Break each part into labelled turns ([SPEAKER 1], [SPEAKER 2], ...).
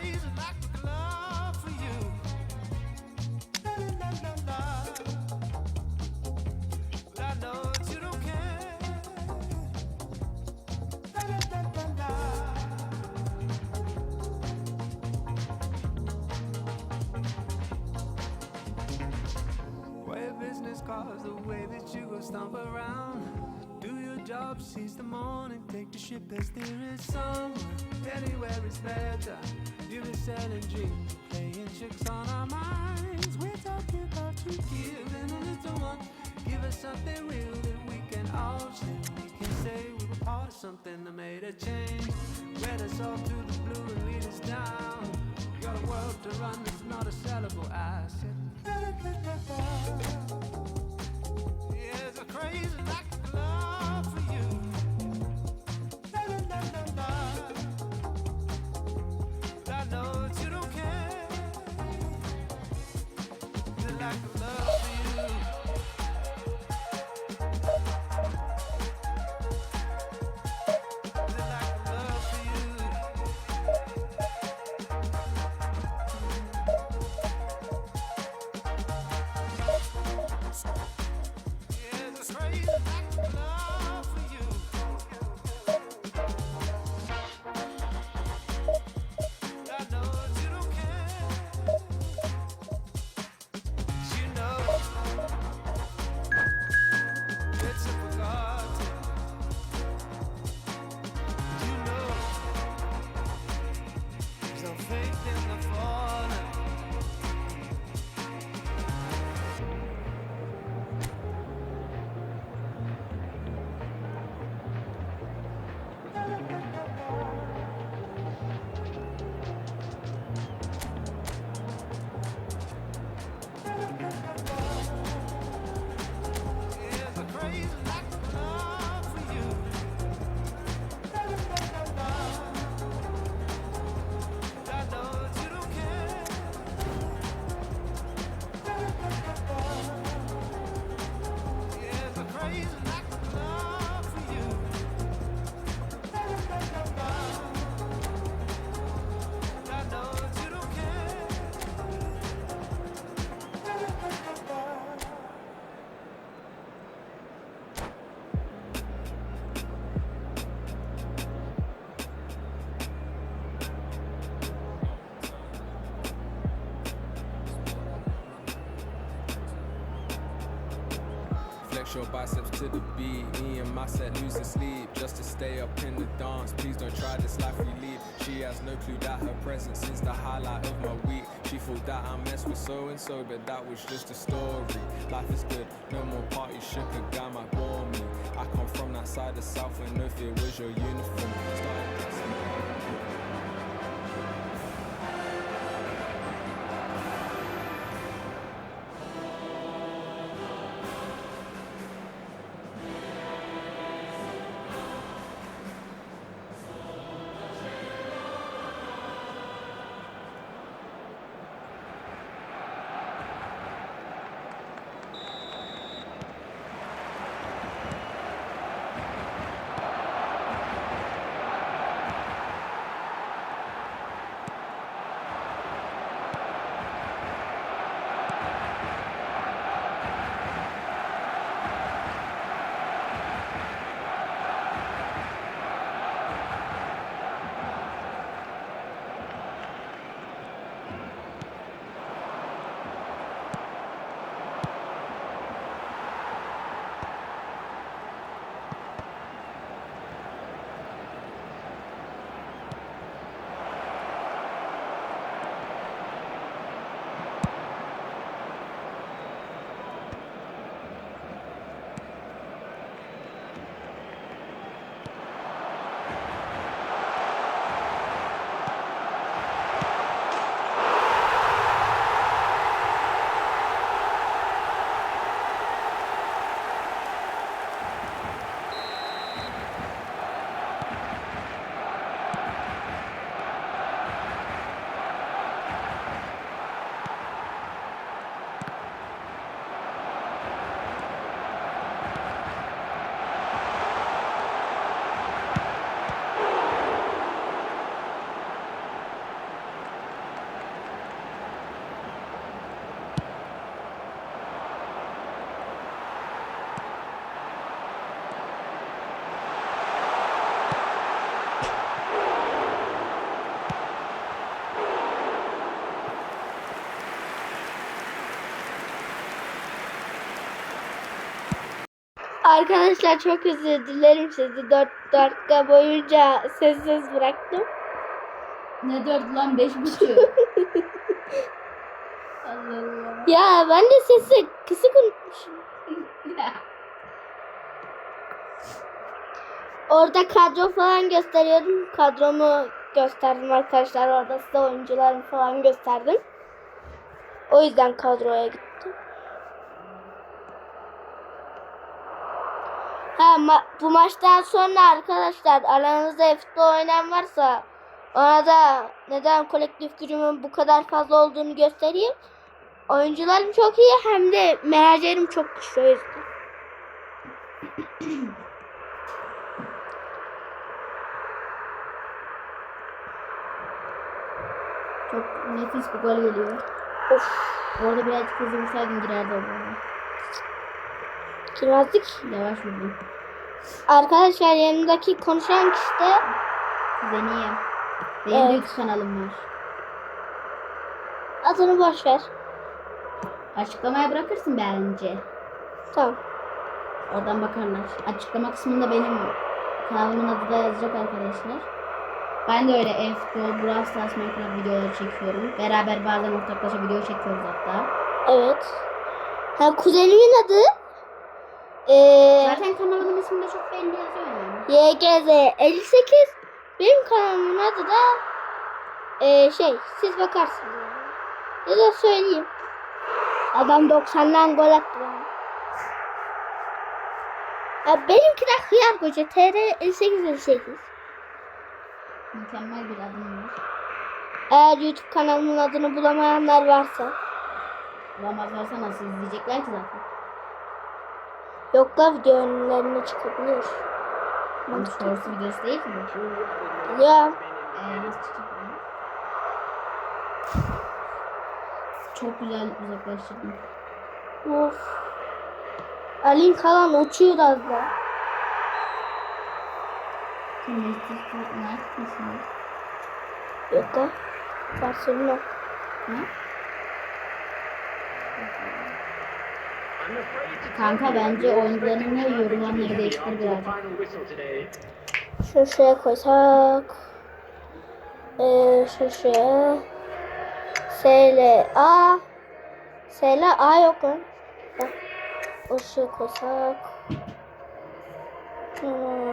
[SPEAKER 1] crazy like job, seize the morning, take the ship as there is somewhere. Anywhere is better. You've been selling dreams, playing tricks on our minds. We're talking about you giving a little one. Give us something real that we can all share. We can say we were part of something that made a change. Read us all to the blue and lead us down. You got a world to run, it's not a sellable asset.
[SPEAKER 2] Your biceps to the beat. Me and my set losing sleep just to stay up in the dance. Please don't try this life we lead. She has no clue that her presence is the highlight of my week. She thought that I messed with so and so, but that was just a story. Life is good, no more party. Shook a guy might bore me. I come from that side of South where no fear was your uniform.
[SPEAKER 3] Arkadaşlar çok özür dilerim sizi 4 dakika boyunca sessiz bıraktım.
[SPEAKER 4] Ne dört lan beş buçuk. Allah Allah.
[SPEAKER 3] Ya ben de sesi kısık unutmuşum. Orada kadro falan gösteriyordum. Kadromu gösterdim arkadaşlar. Orada size oyuncularımı falan gösterdim. O yüzden kadroya gittim. Ha, ma- bu maçtan sonra arkadaşlar aranızda futbol oynayan varsa ona da neden kolektif gücümün bu kadar fazla olduğunu göstereyim. Oyuncularım çok iyi hem de menajerim çok güçlü o yüzden.
[SPEAKER 4] Çok nefis bir gol geliyor.
[SPEAKER 3] Of.
[SPEAKER 4] Orada birazcık hızlı vursaydım girerdi o
[SPEAKER 3] Girmezdik.
[SPEAKER 4] Yavaş vurdum.
[SPEAKER 3] Arkadaşlar yanımdaki konuşan kişi de
[SPEAKER 4] Kuzeniyim. Benim de
[SPEAKER 3] Evet.
[SPEAKER 4] YouTube kanalım var.
[SPEAKER 3] adını boş ver.
[SPEAKER 4] Açıklamaya bırakırsın bence.
[SPEAKER 3] Tamam.
[SPEAKER 4] Oradan bakarlar. Açıklama kısmında benim kanalımın adı da yazacak arkadaşlar. Ben de öyle e-futbol, Brawl Stars, Minecraft videoları çekiyorum. Beraber bazen ortaklaşa video çekiyoruz hatta.
[SPEAKER 3] Evet. Ha, kuzenimin adı ee,
[SPEAKER 4] Zaten kanalımın isminde çok belli yazıyor yani.
[SPEAKER 3] YGZ 58. Benim kanalımın adı da ee, şey siz bakarsınız. Ya da söyleyeyim. Adam 90'dan gol attı bana. Ya benimki de hıyar koca TR 58 58.
[SPEAKER 4] Mükemmel bir adım var.
[SPEAKER 3] Eğer YouTube kanalımın adını bulamayanlar varsa.
[SPEAKER 4] Bulamazlarsa nasıl izleyecekler ki zaten.
[SPEAKER 3] Yoklar video önlerine çıkabilir.
[SPEAKER 4] Bu
[SPEAKER 3] Mantıklı.
[SPEAKER 4] shorts videosu değil bu.
[SPEAKER 3] Ya
[SPEAKER 4] Ee, nasıl? Çok güzel uzaklaştırdım.
[SPEAKER 3] of. Alin kalan uçuyor az da.
[SPEAKER 4] United mısın?
[SPEAKER 3] Yok o. Barcelona.
[SPEAKER 4] Hı? Kanka bence oyuncuların ne yorumlarını değiştir birazcık.
[SPEAKER 3] Şunu şuraya koysak. Ee, şu şuraya. S ile A. S ile A yok. O şuraya koysak. Hmm.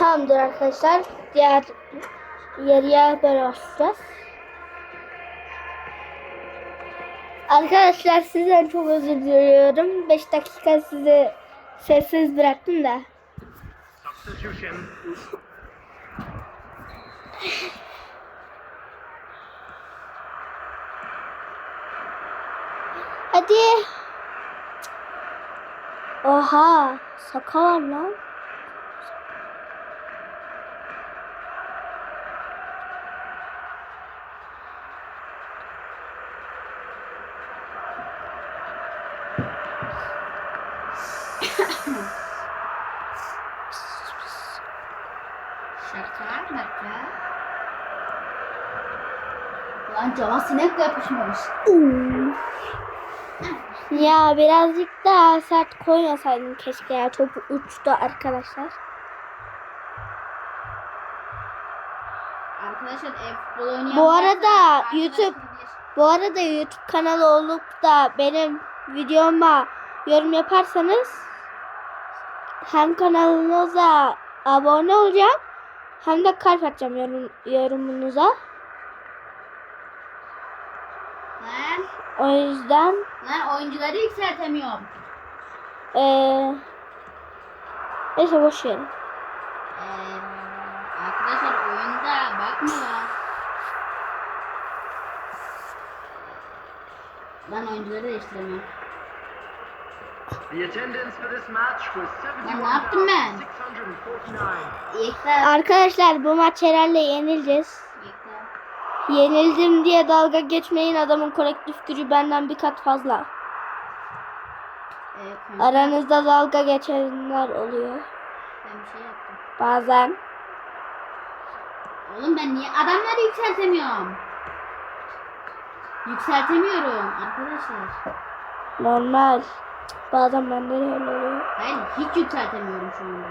[SPEAKER 3] Tamamdır arkadaşlar. Diğer yarıya böyle başlayacağız. Arkadaşlar sizden çok özür diliyorum. 5 dakika sizi sessiz bıraktım da. Hadi. Oha. Saka var lan.
[SPEAKER 4] Şaka maka. Lan cama sinek de yapışmamış.
[SPEAKER 3] Ya birazcık daha sert koymasaydım keşke ya. Topu uçtu arkadaşlar.
[SPEAKER 4] Arkadaşlar e-futbol oynayan
[SPEAKER 3] Bu arada YouTube-. Bu arada YouTube kanalı olup da benim videoma yorum yaparsanız hem kanalınıza abone olacağım hem de kalp atacağım yorum, yorumunuza.
[SPEAKER 4] Lan,
[SPEAKER 3] O yüzden
[SPEAKER 4] lan oyuncuları yükseltemiyorum.
[SPEAKER 3] eee neyse boş verin.
[SPEAKER 4] Ee, arkadaşlar oyunda bakmıyor. Ben oyuncuları değiştiremiyorum.
[SPEAKER 5] The attendance for this match was
[SPEAKER 4] Lan ne yaptım ben?
[SPEAKER 5] 71,649.
[SPEAKER 4] Yekta.
[SPEAKER 3] Arkadaşlar bu maç herhalde yenileceğiz. Yenildim diye dalga geçmeyin adamın kolektif gücü benden bir kat fazla.
[SPEAKER 4] Ee,
[SPEAKER 3] Aranızda dalga geçenler oluyor.
[SPEAKER 4] ben bir şey yaptım.
[SPEAKER 3] Bazen.
[SPEAKER 4] Oğlum ben niye adamları yükseltemiyorum? Yükseltemiyorum arkadaşlar.
[SPEAKER 3] Normal. Bazen bende de öyle oluyor.
[SPEAKER 4] Ben hiç yükseltemiyorum şu anda.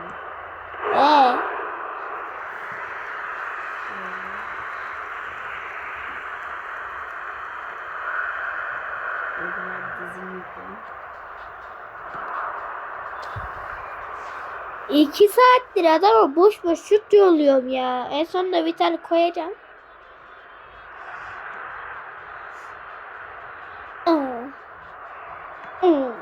[SPEAKER 3] Ee,
[SPEAKER 4] O
[SPEAKER 3] iki saattir adama boş boş şut yolluyorum ya. En sonunda bir tane koyacağım. Aa. Hmm.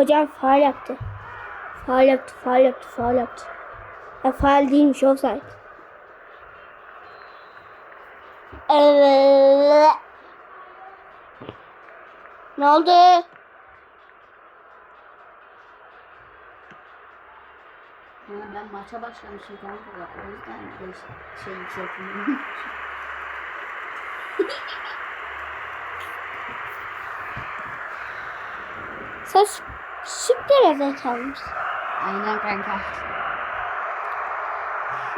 [SPEAKER 3] Hocam faal yaptı. Faal yaptı, faal yaptı, faal yaptı. Ya faal değilmiş offside. Evet. Ne oldu?
[SPEAKER 4] Yani ben maça başlamışım kanka. O yüzden de şey yükseltemiyorum.
[SPEAKER 3] Sen sü- süper zekalısın.
[SPEAKER 4] Aynen kanka.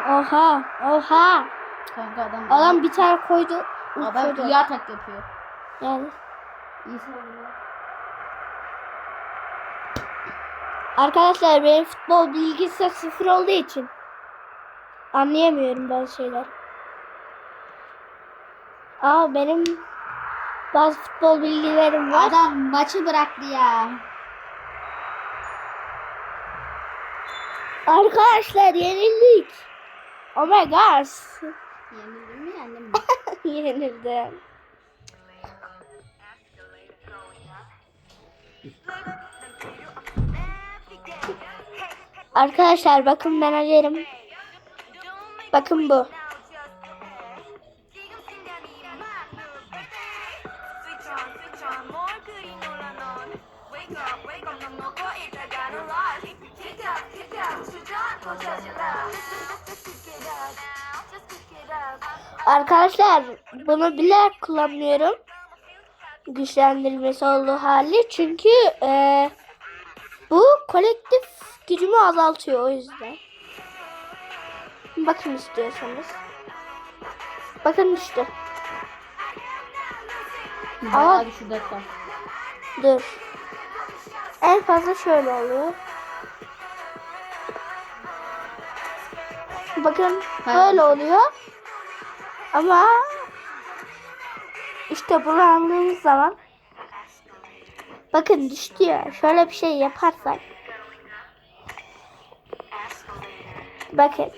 [SPEAKER 3] Oha, oha.
[SPEAKER 4] Kanka adam,
[SPEAKER 3] Adam bir tane koydu.
[SPEAKER 4] adam iyi atak yapıyor.
[SPEAKER 3] Yani.
[SPEAKER 4] İyi.
[SPEAKER 3] Arkadaşlar benim futbol bilgisi sıfır olduğu için anlayamıyorum bazı şeyler. Aa benim bazı futbol bilgilerim var.
[SPEAKER 4] Adam maçı bıraktı ya.
[SPEAKER 3] Arkadaşlar yenildik. Oh my gosh.
[SPEAKER 4] Yenildin mi yendin mi?
[SPEAKER 3] Yenildim. Arkadaşlar bakın menajerim. Bakın bu. Arkadaşlar bunu bilerek kullanmıyorum. Güçlendirmesi olduğu hali. Çünkü e, bu kolektif gücümü azaltıyor o yüzden. Bakın istiyorsanız. Bakın işte.
[SPEAKER 4] Bayağı düşürdü hatta.
[SPEAKER 3] Dur. En fazla şöyle oluyor. Bakın böyle oluyor. Ama işte bunu aldığımız zaman bakın düştü ya. Şöyle bir şey yaparsak bakın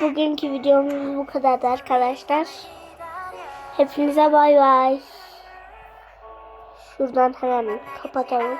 [SPEAKER 3] bugünkü videomuz bu kadardı arkadaşlar. Hepinize bay bay. Şuradan hemen kapatalım.